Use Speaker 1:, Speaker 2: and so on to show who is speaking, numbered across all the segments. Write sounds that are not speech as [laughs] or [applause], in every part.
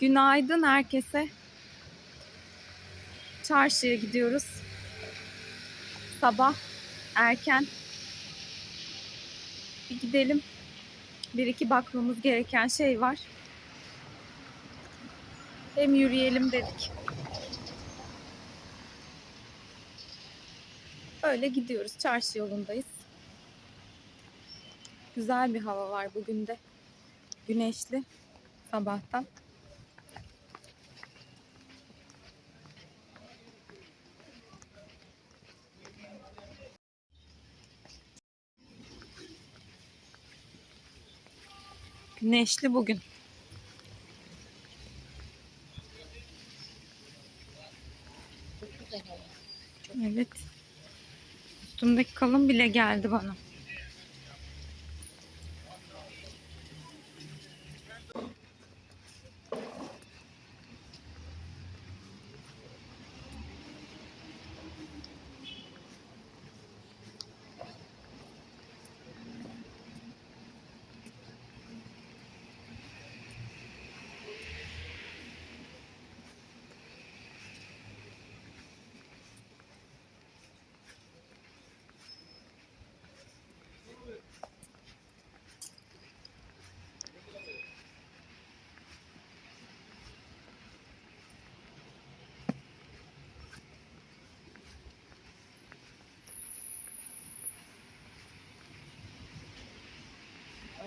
Speaker 1: Günaydın herkese. Çarşıya gidiyoruz. Sabah erken. Bir gidelim. Bir iki bakmamız gereken şey var. Hem yürüyelim dedik. Öyle gidiyoruz. Çarşı yolundayız. Güzel bir hava var bugün de. Güneşli sabahtan. Güneşli bugün. Evet. Üstümdeki kalın bile geldi bana.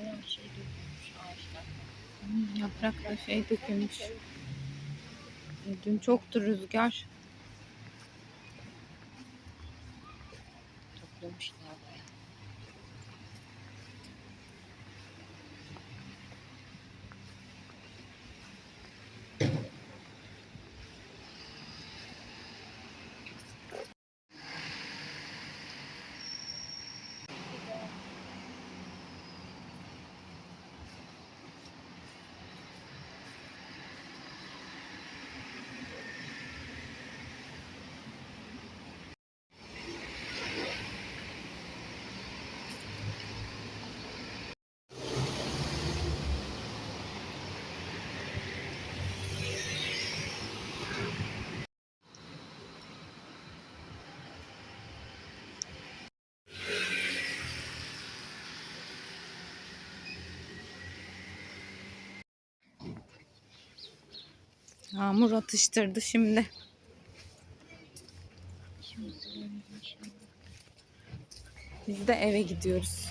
Speaker 2: Bayağı şey dökülmüş ağaçlar.
Speaker 1: Hmm, Yaprak da şey dökülmüş. Dün çoktu rüzgar.
Speaker 2: Toplamışlar
Speaker 1: Yağmur atıştırdı şimdi. Biz de eve gidiyoruz.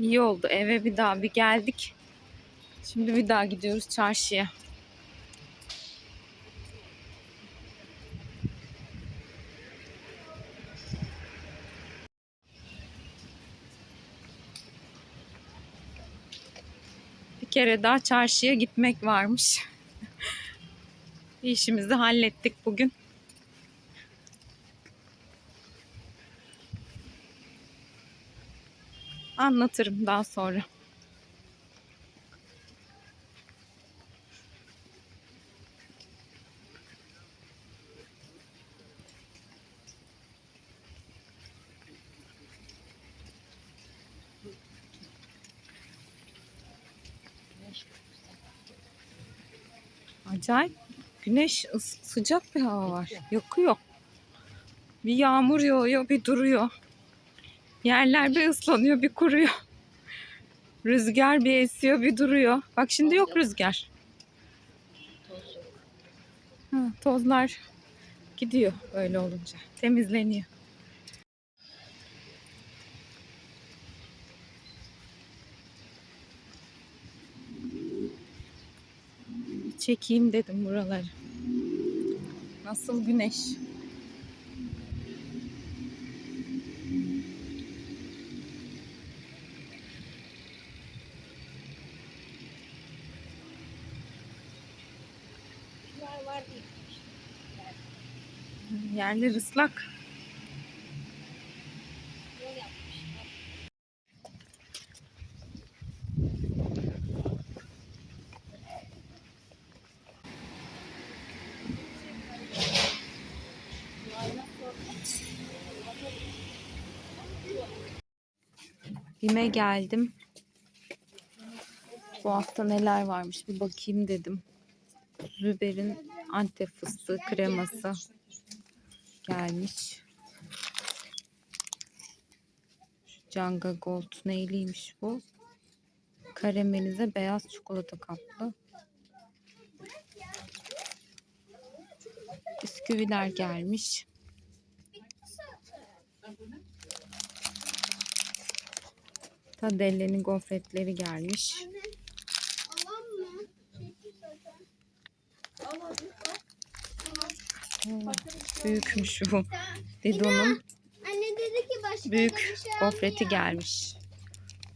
Speaker 1: İyi oldu. Eve bir daha bir geldik. Şimdi bir daha gidiyoruz çarşıya. Bir kere daha çarşıya gitmek varmış. [laughs] İşimizi hallettik bugün. Anlatırım daha sonra. Acayip güneş sıcak bir hava var. Yakıyor. Bir yağmur yağıyor, bir duruyor. Yerler bir ıslanıyor, bir kuruyor. Rüzgar bir esiyor, bir duruyor. Bak şimdi yok rüzgar. Ha, tozlar gidiyor öyle olunca. Temizleniyor. Çekeyim dedim buraları. Nasıl güneş?
Speaker 2: Var değil.
Speaker 1: Yerler ıslak. Bime geldim. Bu hafta neler varmış bir bakayım dedim. Züber'in Antep fıstığı kreması gelmiş. Canga Gold neyliymiş bu? Karamelize beyaz çikolata kaplı. Bisküviler gelmiş. Tadelle'nin gofretleri gelmiş. Büyükmüş bu. Dido'nun
Speaker 3: Anne dedi ki başka
Speaker 1: büyük
Speaker 3: şey
Speaker 1: gofreti
Speaker 3: almıyor.
Speaker 1: gelmiş.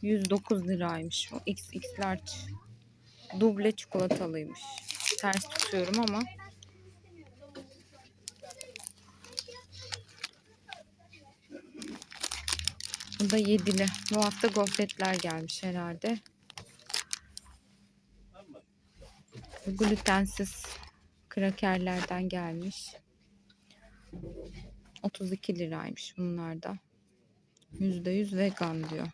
Speaker 1: 109 liraymış bu. XX large. Duble çikolatalıymış. Ters tutuyorum ama. Bu da yedili. Bu hafta gofretler gelmiş herhalde. Glutensiz krakerlerden gelmiş. 32 liraymış bunlar da. %100 vegan diyor.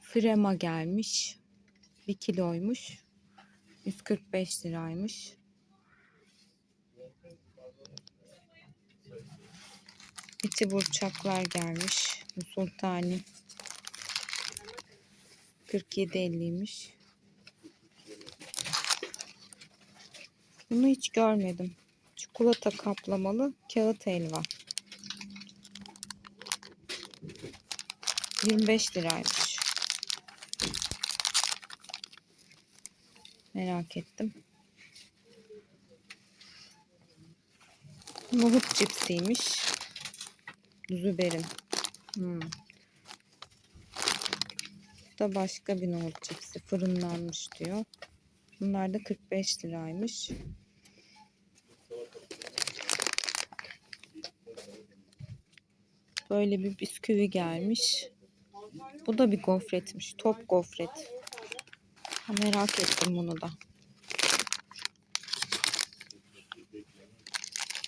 Speaker 1: Frema gelmiş. 1 kiloymuş. 145 liraymış. İçi burçaklar gelmiş. Sultani. 47.50'ymiş. Bunu hiç görmedim. Çikolata kaplamalı kağıt helva. 25 liraymış. Merak ettim. Nohut cipsiymiş. Züber'in. Hmm. Bu da başka bir nohut cipsi. Fırınlanmış diyor. Bunlar da 45 liraymış. Böyle bir bisküvi gelmiş. Bu da bir gofretmiş. Top gofret. Ha, merak ettim bunu da.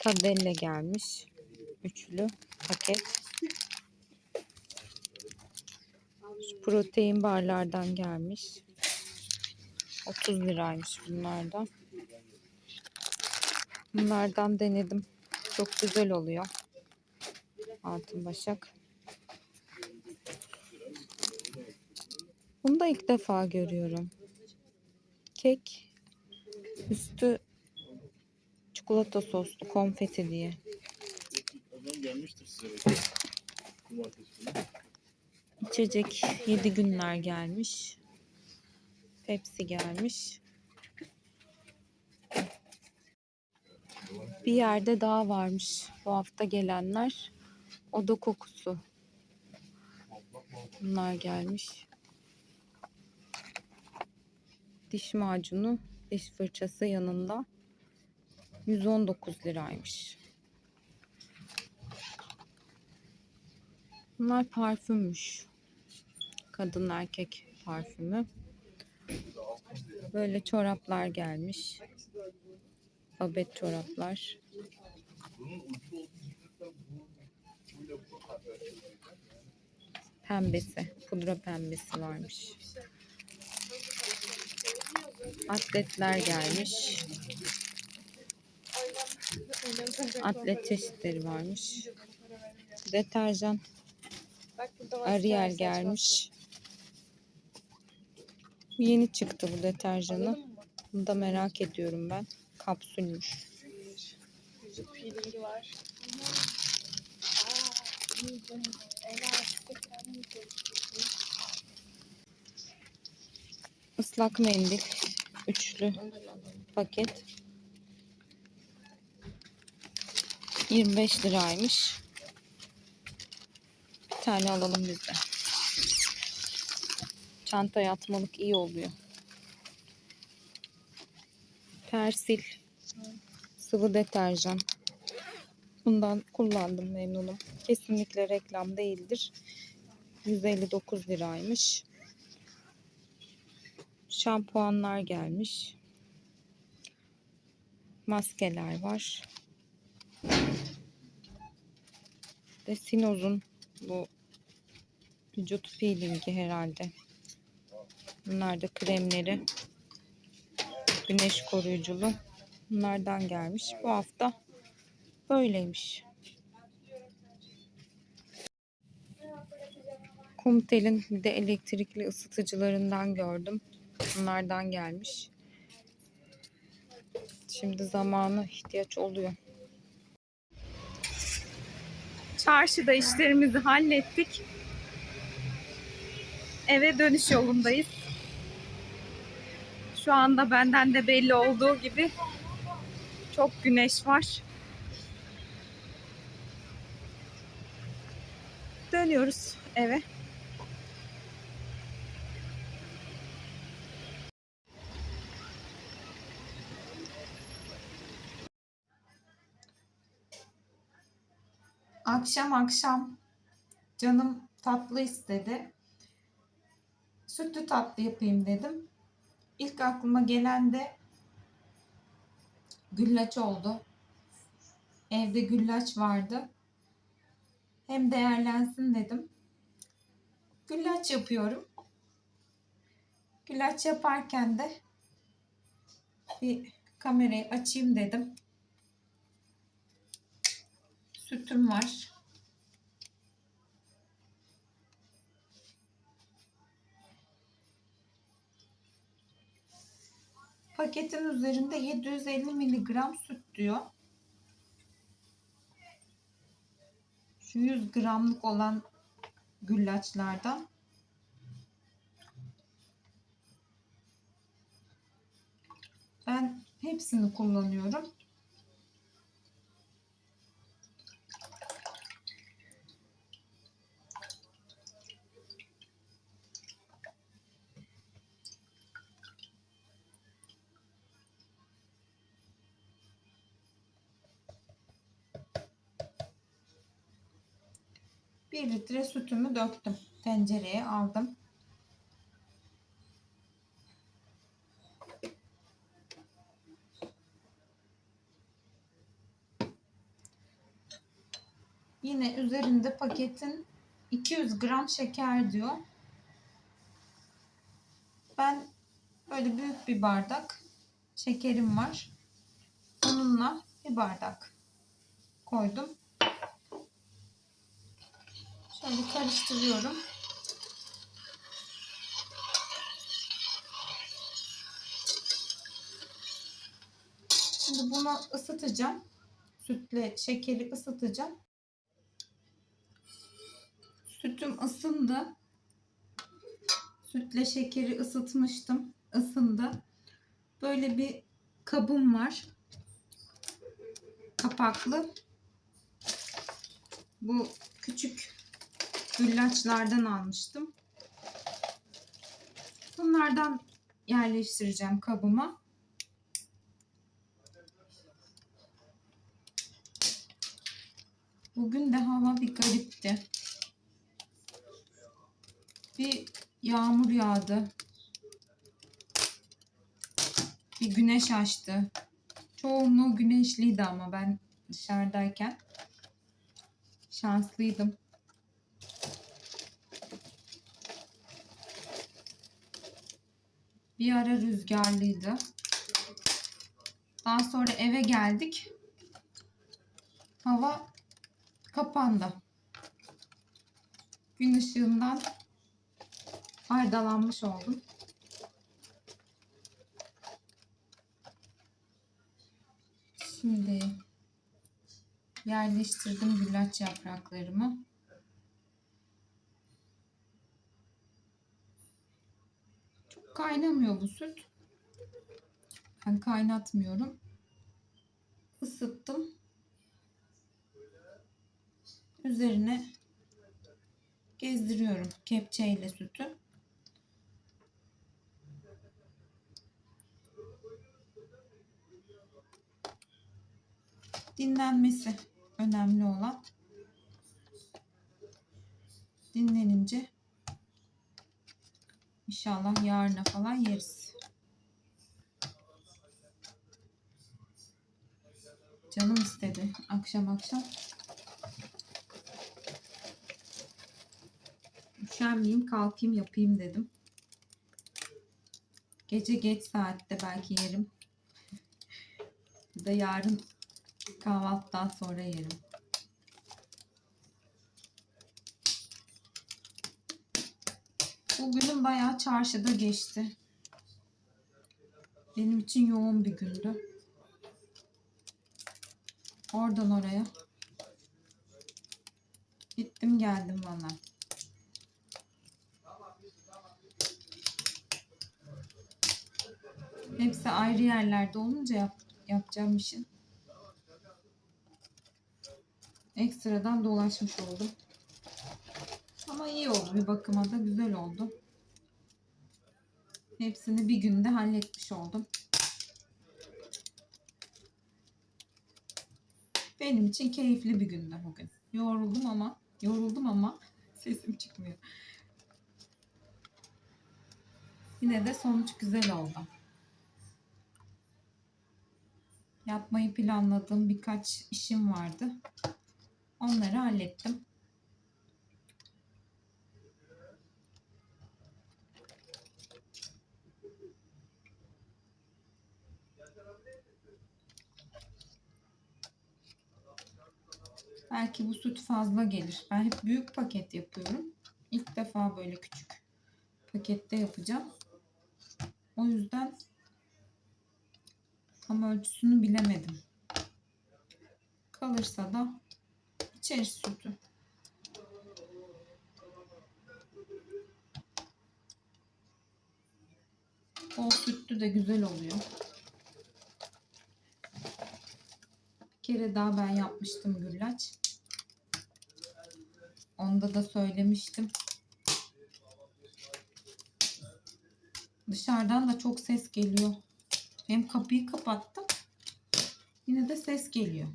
Speaker 1: Kadelle gelmiş. Üçlü paket. Şu protein barlardan gelmiş. 30 liraymış bunlar da. Bunlardan denedim. Çok güzel oluyor. Altın başak. Bunu da ilk defa görüyorum. Kek üstü çikolata soslu konfeti diye. İçecek 7 günler gelmiş. Pepsi gelmiş. Bir yerde daha varmış bu hafta gelenler. Oda kokusu. Bunlar gelmiş. Diş macunu, diş fırçası yanında 119 liraymış. Bunlar parfümmüş. Kadın erkek parfümü. Böyle çoraplar gelmiş. Babet çoraplar. Pembesi. Pudra pembesi varmış. Atletler gelmiş. Atlet çeşitleri varmış. Deterjan. Ariel gelmiş. Yeni çıktı bu deterjanı. Bunu da merak ediyorum ben. Kapsülmüş. Islak mendil. Üçlü paket. 25 liraymış. Bir tane alalım biz de. Çantaya atmalık iyi oluyor. Persil. Sıvı deterjan. Bundan kullandım memnunum. Kesinlikle reklam değildir. 159 liraymış. Şampuanlar gelmiş. Maskeler var. De Sinoz'un bu vücut peelingi herhalde. Bunlar da kremleri. Güneş koruyuculu. Bunlardan gelmiş. Bu hafta böyleymiş. Kumtel'in bir de elektrikli ısıtıcılarından gördüm. Bunlardan gelmiş. Şimdi zamanı ihtiyaç oluyor. Çarşıda işlerimizi hallettik. Eve dönüş yolundayız. Şu anda benden de belli olduğu gibi çok güneş var. Dönüyoruz eve. Akşam akşam canım tatlı istedi. Sütlü tatlı yapayım dedim. İlk aklıma gelen de güllaç oldu. Evde güllaç vardı. Hem değerlensin dedim. Güllaç yapıyorum. Güllaç yaparken de bir kamerayı açayım dedim. Sütüm var. Paketin üzerinde 750 miligram süt diyor. Şu 100 gramlık olan güllaçlardan. Ben hepsini kullanıyorum. Bir litre sütümü döktüm. Tencereye aldım. Yine üzerinde paketin 200 gram şeker diyor. Ben böyle büyük bir bardak şekerim var. Onunla bir bardak koydum. Şöyle karıştırıyorum. Şimdi bunu ısıtacağım. Sütle şekeri ısıtacağım. Sütüm ısındı. Sütle şekeri ısıtmıştım. Isındı. Böyle bir kabım var. Kapaklı. Bu küçük güllaçlardan almıştım. Bunlardan yerleştireceğim kabıma. Bugün de hava bir garipti. Bir yağmur yağdı. Bir güneş açtı. Çoğunluğu güneşliydi ama ben dışarıdayken şanslıydım. Bir ara rüzgarlıydı. Daha sonra eve geldik. Hava kapandı. Gün ışığından faydalanmış oldum. Şimdi yerleştirdim güllaç yapraklarımı. Kaynamıyor bu süt. Hani kaynatmıyorum. Isıttım. Üzerine gezdiriyorum kepçeyle sütü. Dinlenmesi önemli olan. Dinlenince inşallah yarına falan yeriz. Canım istedi akşam akşam. Üşenmeyeyim kalkayım yapayım dedim. Gece geç saatte belki yerim. Ya da yarın kahvaltıdan sonra yerim. Bugünüm bayağı çarşıda geçti. Benim için yoğun bir gündü. Oradan oraya. Gittim geldim valla. Hepsi ayrı yerlerde olunca yap, yapacağım işin. Ekstradan dolaşmış oldum. Ama iyi oldu bir bakıma da güzel oldu. Hepsini bir günde halletmiş oldum. Benim için keyifli bir gündü bugün. Yoruldum ama yoruldum ama sesim çıkmıyor. Yine de sonuç güzel oldu. Yapmayı planladığım birkaç işim vardı. Onları hallettim. Belki bu süt fazla gelir. Ben hep büyük paket yapıyorum. İlk defa böyle küçük pakette yapacağım. O yüzden tam ölçüsünü bilemedim. Kalırsa da içeriz sütü. Bol sütlü de güzel oluyor. Bir kere daha ben yapmıştım güllaç. Onda da söylemiştim. Dışarıdan da çok ses geliyor. Hem kapıyı kapattım. Yine de ses geliyor.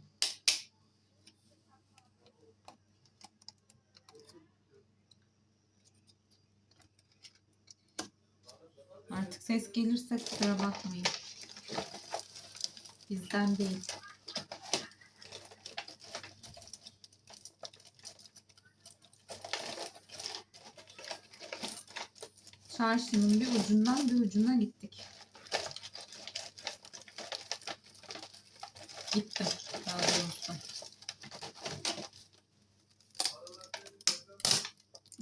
Speaker 1: Artık ses gelirse kusura bakmayın. Bizden değil. Çarşının bir ucundan bir ucuna gittik. Gittim.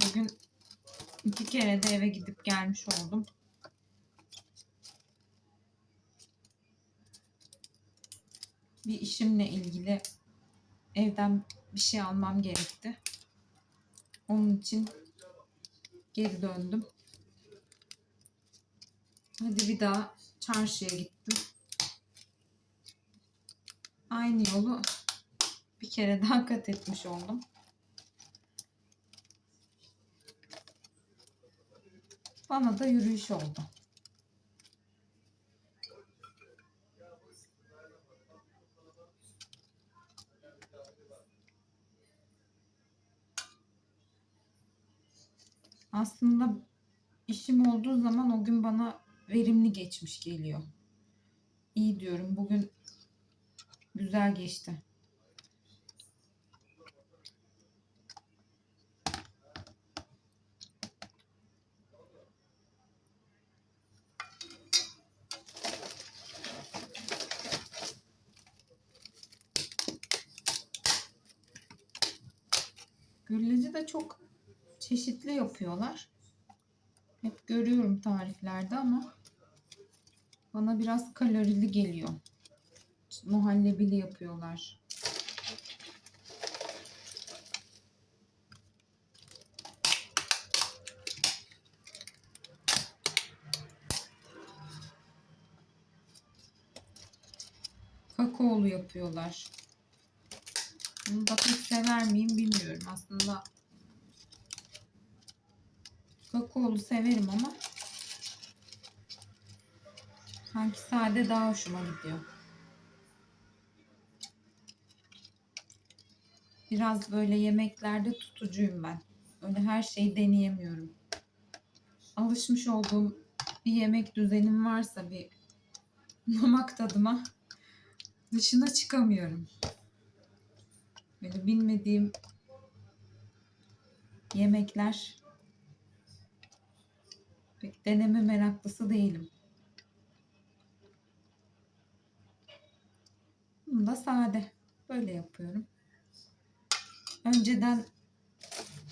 Speaker 1: Bugün iki kere de eve gidip gelmiş oldum. Bir işimle ilgili evden bir şey almam gerekti. Onun için geri döndüm. Hadi bir daha çarşıya gittim. Aynı yolu bir kere daha kat etmiş oldum. Bana da yürüyüş oldu. Aslında işim olduğu zaman o gün bana verimli geçmiş geliyor. İyi diyorum. Bugün güzel geçti. Gülleci de çok çeşitli yapıyorlar. Hep görüyorum tariflerde ama bana biraz kalorili geliyor. Muhallebili yapıyorlar. kakaolu yapıyorlar. Bunu da pek sever miyim bilmiyorum. Aslında kakaolu severim ama sanki sade daha hoşuma gidiyor. Biraz böyle yemeklerde tutucuyum ben. Öyle her şeyi deneyemiyorum. Alışmış olduğum bir yemek düzenim varsa bir damak tadıma dışına çıkamıyorum. Böyle bilmediğim yemekler pek deneme meraklısı değilim. Bunu da sade. Böyle yapıyorum. Önceden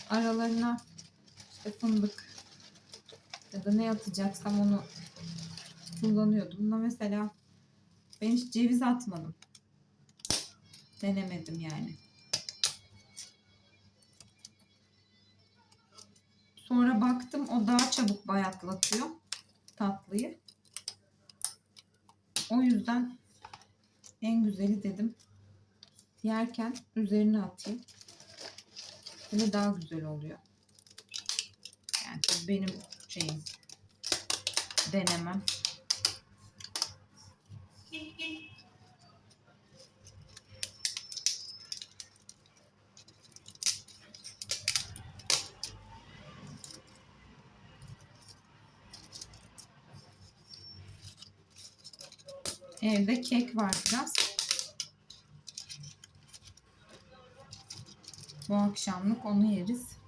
Speaker 1: aralarına işte fındık ya da ne atacaksam onu kullanıyordum. Bunda mesela ben hiç ceviz atmadım. Denemedim yani. Sonra baktım o daha çabuk bayatlatıyor tatlıyı. O yüzden en güzeli dedim yerken üzerine atayım. Böyle daha güzel oluyor. Yani benim şeyim denemem. Evde kek var biraz. Bu akşamlık onu yeriz.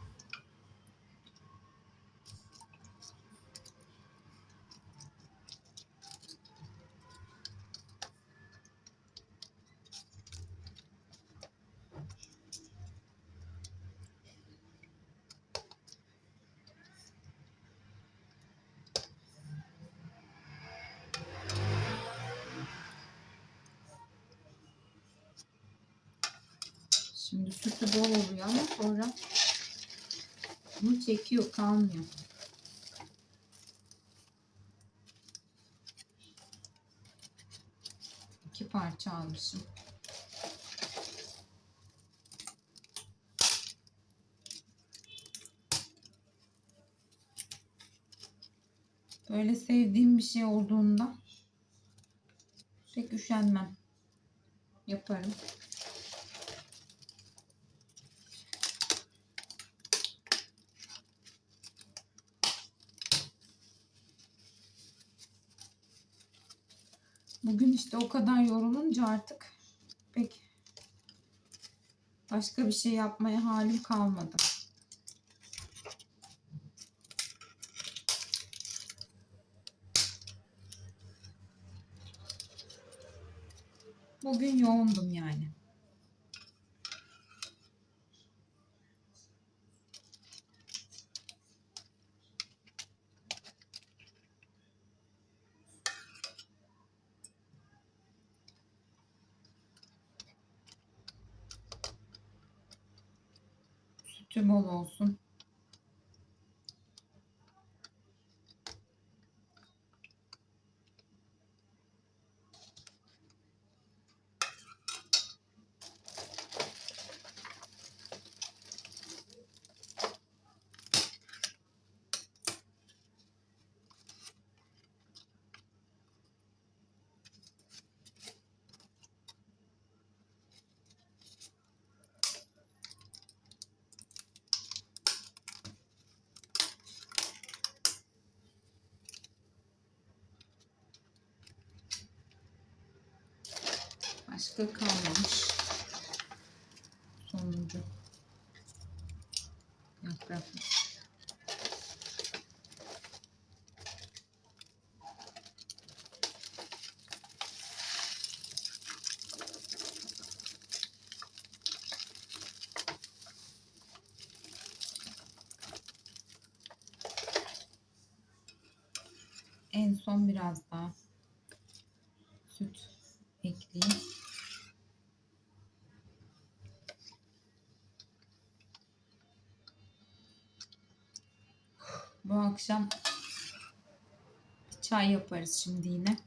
Speaker 1: Şimdi sütü bol oluyor ama sonra bunu çekiyor kalmıyor. İki parça almışım. Böyle sevdiğim bir şey olduğunda pek üşenmem. Yaparım. Bugün işte o kadar yorulunca artık pek başka bir şey yapmaya halim kalmadı. Bugün yoğundum yani. Sütü bol olsun. Başka kalmamış. Sonuncu. Yaprak. En son biraz daha süt ekleyeyim. Bu akşam çay yaparız şimdi yine.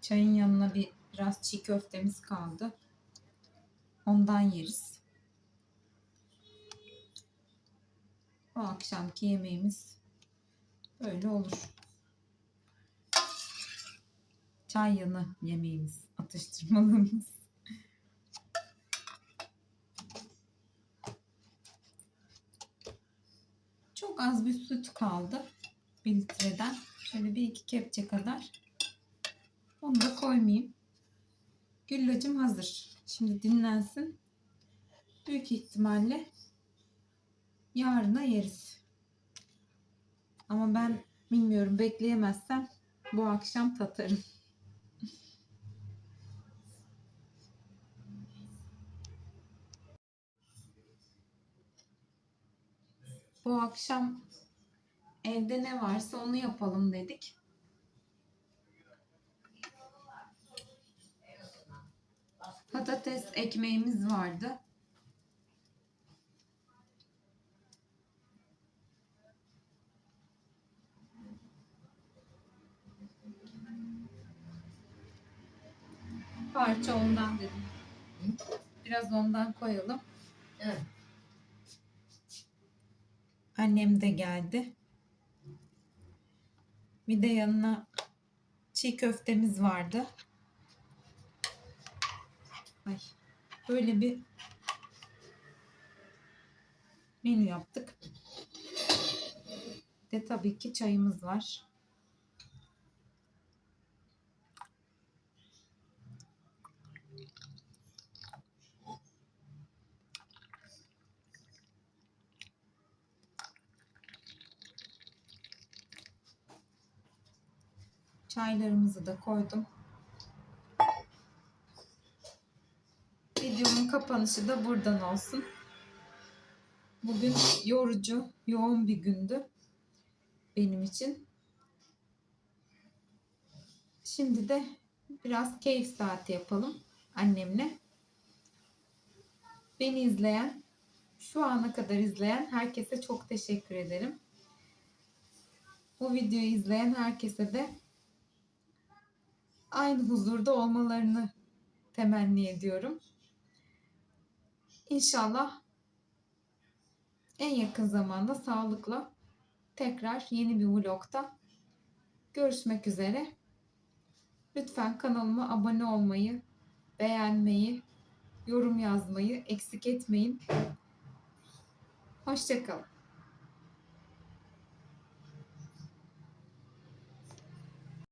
Speaker 1: Çayın yanına bir biraz çiğ köftemiz kaldı. Ondan yeriz. Bu akşamki yemeğimiz böyle olur. Çay yanı yemeğimiz, atıştırmalığımız. Çok az bir süt kaldı. Bir litreden. Şöyle bir iki kepçe kadar. Onu da koymayayım. Güllacım hazır. Şimdi dinlensin. Büyük ihtimalle yarına yeriz. Ama ben bilmiyorum bekleyemezsem bu akşam tatarım. Bu akşam evde ne varsa onu yapalım dedik. Patates ekmeğimiz vardı. Parça ondan dedim. Biraz ondan koyalım.
Speaker 2: Evet.
Speaker 1: Annem de geldi. Bir de yanına çiğ köftemiz vardı. Ay, böyle bir menü yaptık. De tabii ki çayımız var. Çaylarımızı da koydum. Videomun kapanışı da buradan olsun. Bugün yorucu, yoğun bir gündü benim için. Şimdi de biraz keyif saati yapalım annemle. Beni izleyen, şu ana kadar izleyen herkese çok teşekkür ederim. Bu videoyu izleyen herkese de aynı huzurda olmalarını temenni ediyorum. İnşallah en yakın zamanda sağlıkla tekrar yeni bir vlogda görüşmek üzere. Lütfen kanalıma abone olmayı, beğenmeyi, yorum yazmayı eksik etmeyin. Hoşçakalın.